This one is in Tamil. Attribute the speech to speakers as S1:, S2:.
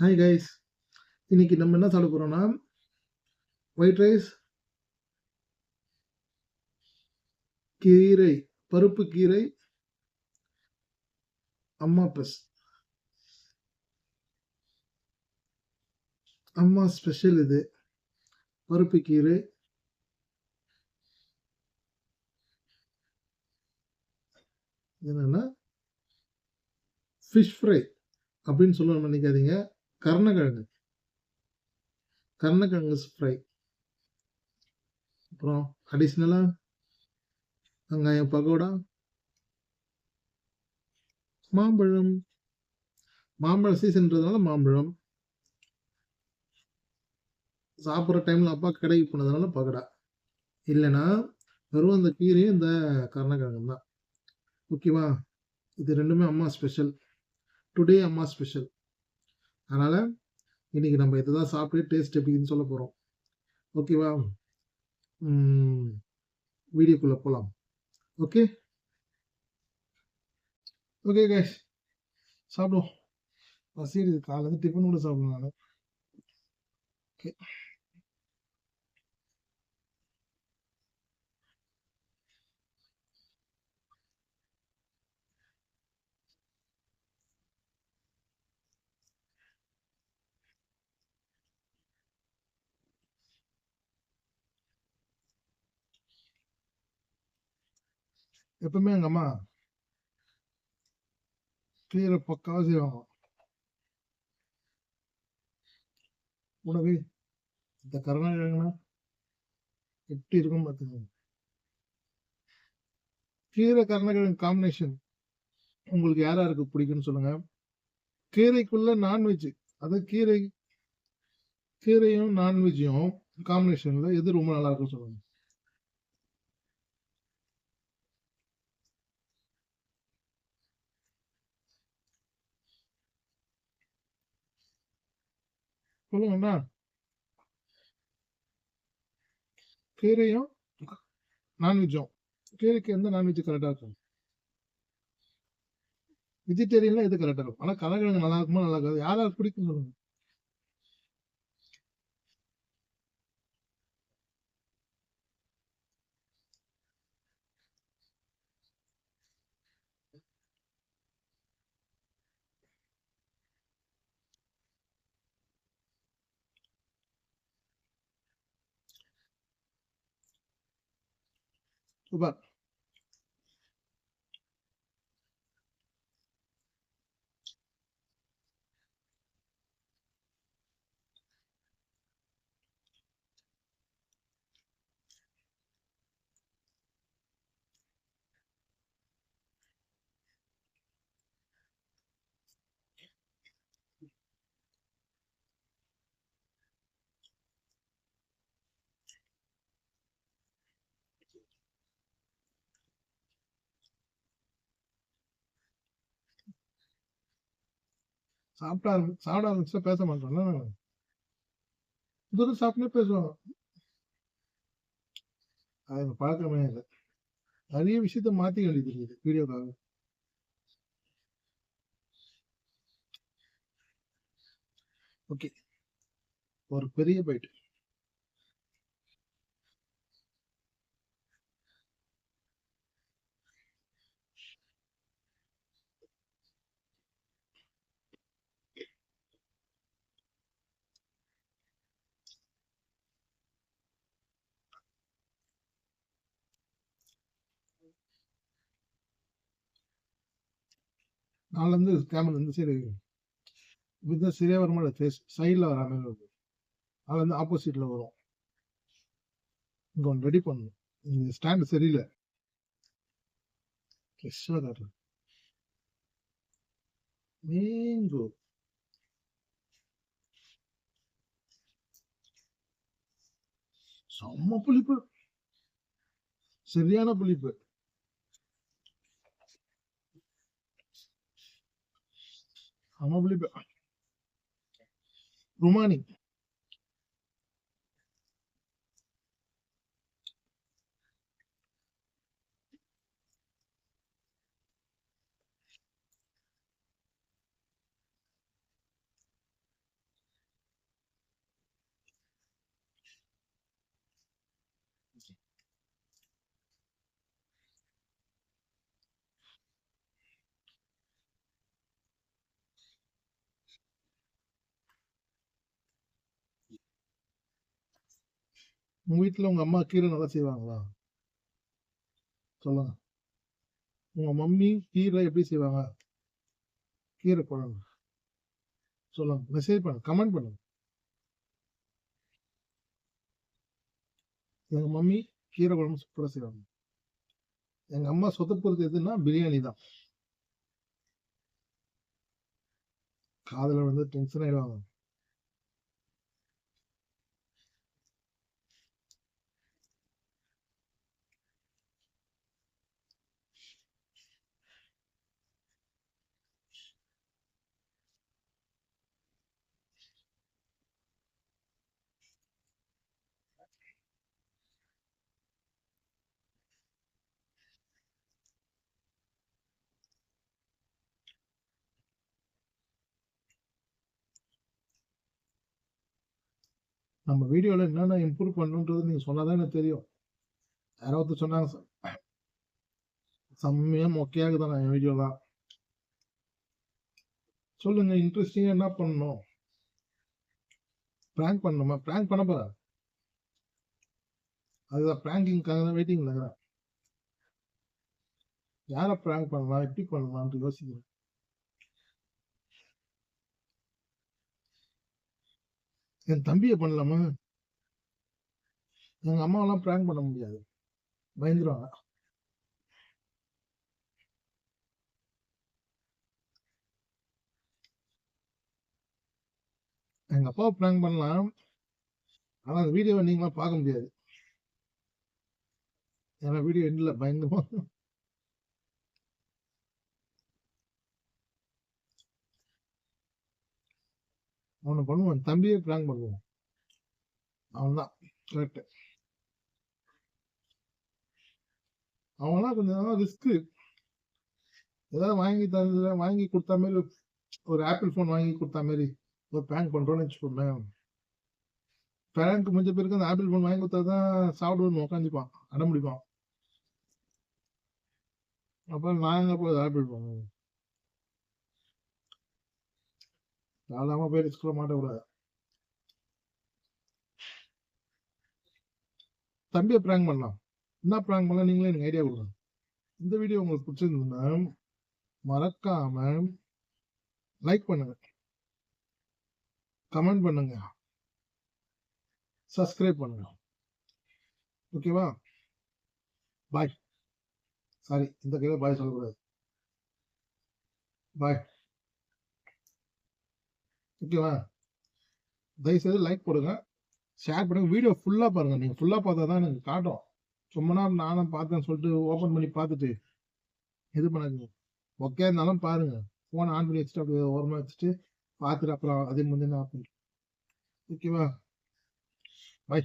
S1: ஹாய் கைஸ் இன்னைக்கு நம்ம என்ன சாப்பிட போகிறோம்னா ஒயிட் ரைஸ் கீரை பருப்பு கீரை அம்மா பஸ் அம்மா ஸ்பெஷல் இது. பருப்பு கீரை என்னன்னா ஃபிஷ் ஃப்ரை அப்படின்னு சொல்ல நினைக்காதீங்க. கருணக்கிழங்கு. கருணக்கிழங்கு ஃப்ரை அப்புறம் அடிஷ்னலாக வெங்காயம் பகோடா மாம்பழம். மாம்பழம் சீசன்றதுனால மாம்பழம். சாப்பிட்ற டைமில் அப்பா கடைக்கு போனதுனால பகோடா. இல்லைன்னா வெறும் அந்த கீரையும் இந்த கருணக்கிழங்கு தான். ஓகேவா? இது ரெண்டுமே அம்மா ஸ்பெஷல் டுடே அம்மா ஸ்பெஷல் அதனால் இன்னைக்கு நம்ம இதை தான் சாப்பிட்டு டேஸ்ட் எப்படின்னு சொல்ல போகிறோம் ஓகேவா வீடியோக்குள்ளே போகலாம் ஓகே ஓகே கேஷ் சாப்பிடுவோம். பசி இது காலையில் டிஃபன் கூட சாப்பிடுவேன் நான். ஓகே எப்பவுமே எங்கள் அம்மா கீரை பக்காவாக செய்வாங்க உனக்கு இந்த கருணாக்கிழங்குனா எப்படி இருக்கும் பார்த்துக்கோங்க கீரை கருணக்கிழங்கு காம்பினேஷன் உங்களுக்கு யார் யாருக்கு பிடிக்கும்னு சொல்லுங்க. கீரைக்குள்ள நான்வெஜ் அது கீரை கீரையும் நான்வெஜ்ஜையும் காம்பினேஷன்ல எது ரொம்ப நல்லா இருக்கும் சொல்லுங்க. சொல்லுங்கண்ணா கீரையும் நான்வெஜ்ஜும் கீரைக்கு எந்த நான்வெஜ் கரெக்டாக இருக்கும்? வெஜிடேரியன்ல எது கரெக்டாக இருக்கும்? ஆனால் கலக்கிழங்கு நல்லா இருக்குமா நல்லா இருக்காது? யார் பிடிக்கும் சொல்லுங்க. but சாப்பிட ஆரம்பி சாப்பிட ஆரம்பிச்சா பேச மாட்டோம்ல தூரம் சாப்பிட்டே பேசுவோம் அது எனக்கு பழக்கமே இல்லை. நிறைய விஷயத்த மாத்தி எழுதி தெரியுது வீடியோக்காக ஓகே. ஒரு பெரிய பைட் நாலுல இருந்து கேமரா இந்த சைடு இப்படிதான் சரியாக வர மாதிரி ஃபேஸ் சைடில் வர மாதிரி இருக்கும் அது வந்து ஆப்போசிட்டில் வரும். இங்கே ஒன்று ரெடி பண்ணணும். இந்த ஸ்டாண்டு சரியில்லை. ஃப்ரெஷ்ஷாக காட்டுறேன் மேங்கோ செம்ம புளிப்பு. சரியான புளிப்பு. செம்ம புளிப்பு ருமானி உங்க வீட்டுல உங்க அம்மா கீரை நல்லா செய்வாங்களா? சொல்லுங்க. உங்க மம்மி கீரை எப்படி செய்வாங்க? கீரை குழம்பு. சொல்லுங்க. மெசேஜ் பண்ணுங்க. கமெண்ட் பண்ணுங்க. எங்க மம்மி கீரை குழம்பு சூப்பராக செய்வாங்க. எங்க அம்மா சொதப்புறது எதுன்னா, பிரியாணி தான். காதல வந்து டென்ஷன் ஆயிடுவாங்க. நம்ம வீடியோவில் என்னென்ன இம்ப்ரூவ் பண்ணணுன்றது நீங்க சொன்னால் தான் எனக்கு தெரியும். யாராவது சொன்னாங்க சார் செம்மையா மொக்கையாக தான் என் வீடியோலாம். சொல்லுங்க இன்ட்ரெஸ்டிங்காக என்ன பண்ணணும்? ப்ராங்க் பண்ணணுமா? ப்ராங்க் பண்ண போகிறேன் அதுதான் ப்ராங்கிங்காக தான் வெயிட்டிங் இருக்கிறேன். யாரை ப்ராங்க் பண்ணலாம்? எப்படி பண்ணலான்ட்டு யோசிக்கிறேன். என் தம்பிய பண்ணலாமா? எங்க அம்மாவெல்லாம் பிராங்க் பண்ண முடியாது. பயந்துருவாங்க. எங்க அப்பாவ பிராங்க் பண்ணலாம். ஆனா அந்த வீடியோவை நீங்களாம் பார்க்க முடியாது. ஏன்னா வீடியோ எண்ட்ல பயங்கரமா அவன பண்ணுவான் தம்பியே பிராங்க் பண்ணுவோம். அவன்தான் கரெக்டு அவன்லாம் கொஞ்சம் ரிஸ்க்கு. ஏதாவது வாங்கி தந்தத வாங்கி குடுத்தா மாரி ஒரு ஆப்பிள் ஃபோன் வாங்கி குடுத்தா மாரி ஒரு பேங்க் பண்றோம்னு வச்சுக்கோங்க பேங்க் முடிஞ்ச பிறகு அந்த ஆப்பிள் ஃபோன் வாங்கி கொடுத்தா தான் சாப்பிடுவேன்னு உட்காந்துப்பான். அடம் முடிப்பான் அப்புறம் நான் எங்க போய் ஆப்பிள் ஃபோன் சாதாம போய் ரிஸ்க்ல மாட்டக்கூடாது. தம்பியை ப்ராங்க் பண்ணலாம். என்ன ப்ராங்க் பண்ணலாம் நீங்களே எனக்கு ஐடியா கொடுங்க இந்த வீடியோ உங்களுக்கு பிடிச்சிருந்ததுன்னா, மறக்காம லைக் பண்ணுங்க. கமெண்ட் பண்ணுங்க. சப்ஸ்கிரைப் பண்ணுங்க. ஓகேவா? பாய். சாரி இந்த கையில் பாய் சொல்லக்கூடாது. பாய். ஓகேவா? தயவுசெய்து லைக் போடுங்க. ஷேர் பண்ணுங்க. வீடியோ ஃபுல்லாக பாருங்க. நீங்கள் ஃபுல்லாக பார்த்தா தான் எனக்கு காட்டும். சும்மா நானும் பார்த்தேன்னு சொல்லிட்டு ஓப்பன் பண்ணி பார்த்துட்டு, இது பண்ணாதீங்க. ஓகே இருந்தாலும் பாருங்க. ஃபோன் ஆன் பண்ணி வச்சுட்டு அப்படியே ஓரமாக வச்சுட்டு, பார்த்துட்டு அப்புறம் அதே முடிஞ்சோனே நான் ஓகேவா? பை